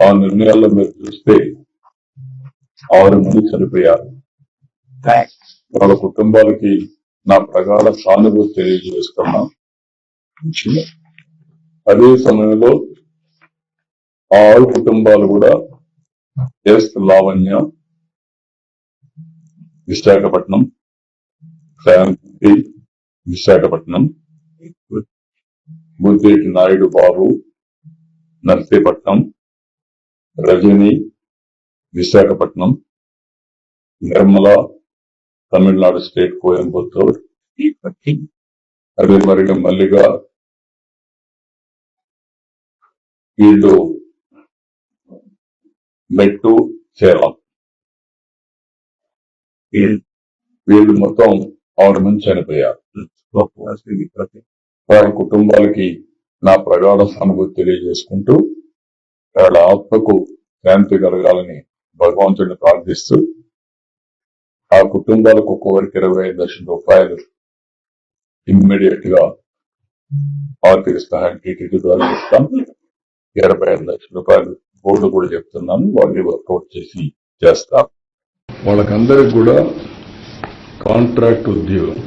ఆ నిర్ణయాల్లో మీరు చూస్తే ఆరు మంది చనిపోయారు. వాళ్ళ కుటుంబాలకి నా ప్రగాఢ సానుభూతి తెలియజేస్తున్నా. అదే సమయంలో ఆరు కుటుంబాలు కూడా ఎస్ లావణ్య విశాఖపట్నం శాంతి విశాఖపట్నం బుద్ధేటి నాయుడు బాబు నర్సీపట్నం రజని విశాఖపట్నం నిర్మల తమిళనాడు స్టేట్ కోయంబత్తూర్ అదే మరి మల్లిగా వీళ్ళు మెట్టు సేలం వీళ్ళు మొత్తం ఆరు మంది చనిపోయారు. వారి కుటుంబాలకి నా ప్రగాఢ సానుభూతి తెలియజేసుకుంటూ వాళ్ళ ఆత్మకు శాంతి కలగాలని భగవంతుడిని ప్రార్థిస్తూ ఆ కుటుంబాలకు ఒక్కొక్కరికి ఇరవై ఐదు లక్షల రూపాయలు ఇమ్మీడియట్గా ఆర్థిక సహాయం టీటీడీ ద్వారా ఇస్తాం. ఇరవై ఐదు లక్షల రూపాయలు బోర్డు కూడా చెప్తున్నాను వాళ్ళు వర్కౌట్ చేసి చేస్తాం. వాళ్ళకందరికి కూడా కాంట్రాక్ట్ ఉద్యోగం.